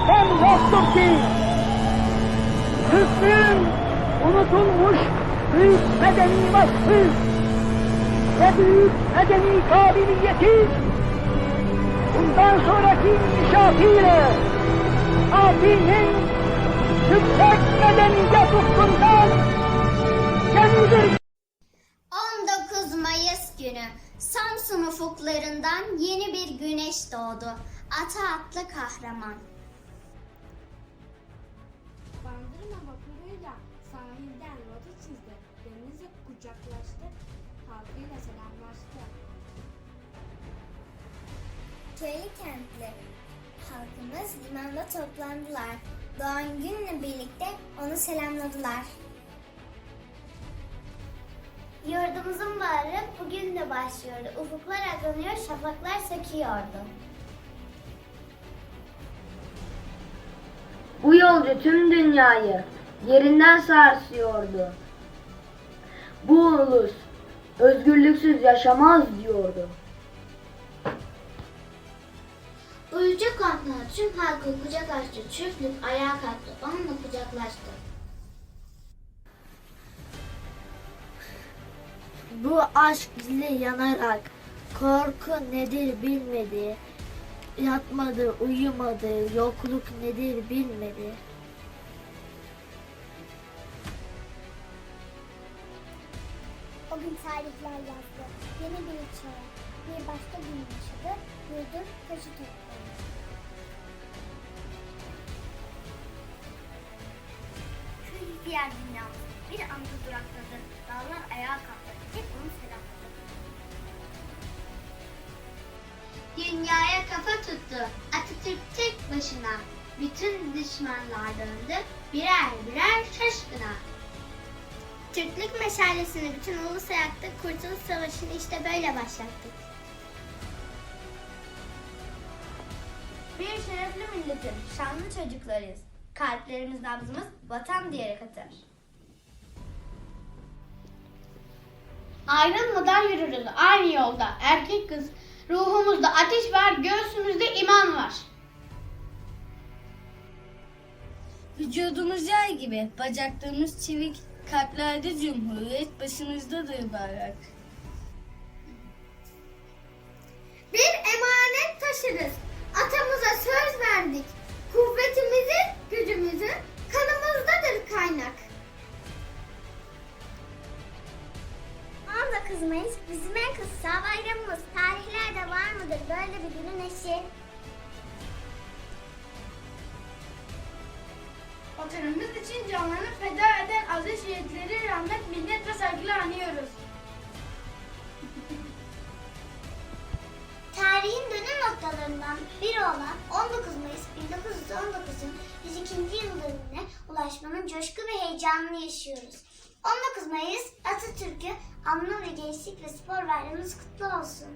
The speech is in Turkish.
olduk ki Türklüğün unutulmuş büyük medeni vasfı ve büyük medeni kabiliyeti bundan sonraki inşaatıyla Fatih'in yüksek medeniyet ufkundan gemidir 19 Mayıs günü Samsun ufuklarından yeni bir güneş doğdu. Ata atlı kahraman. Bandırma vapuruyla sahilden rota çizdi. Denize kucaklaştı. Halkıyla selamlaştı. Köylü kentli halkımız limanda toplandılar. Doğan günle birlikte onu selamladılar. Yurdumuzun baharı bugün de başlıyordu. Ufuklar aranıyor, şafaklar söküyordu. Bu yolcu tüm dünyayı yerinden sarsıyordu. Bu ulus özgürlüksüz yaşamaz diyordu. Uyucak altına tüm halkı kucak açtı. Türklük ayağa kalktı. Onunla kucaklaştı. Bu aşk ile yanarak korku nedir bilmedi. Yatmadı, uyumadı, yokluk nedir bilmedi. O gün tarihler yazdı. Yeni bir çağa, bir başka gün yaşadı. Yurdun taşı topladı. Köy diğer dünyamız bir anda durakladı. Dağlar ayağa kalktı. Tuttu. Atatürk tek başına. Bütün düşmanlar döndü. Birer birer şaşkına. Türklük meşalesini bütün ulusa yaktı. Kurtuluş Savaşı'nı işte böyle başlattık. Bir şerefli milletin şanlı çocuklarıyız. Kalplerimiz nabzımız vatan diyerek atar. Ayrılmadan yürürüz aynı yolda. Erkek kız. Ruhumuzda ateş var, göğsümüzde Vücudumuz yay gibi, bacaklarımız çevik, kalplerde cumhuriyet, başımızdadır bayrak. Bir emanet taşırız. Atamıza söz verdik. Kuvvetimizin, gücümüzün kanımızdadır kaynak. 19 Mayıs bizim en kutsal bayramımız. Tarihlerde var mıdır böyle bir günün eşi? Vatanımız için canlarını feda eden aziz şehitleri rahmet, minnet ve saygıyla anıyoruz. Tarihin dönüm noktalarından biri olan 19 Mayıs 1919'un 102. yıl dönümüne ulaşmanın coşku ve heyecanını yaşıyoruz. 19 Mayıs Atatürk'ü anma ve gençlik ve spor bayramımız kutlu olsun.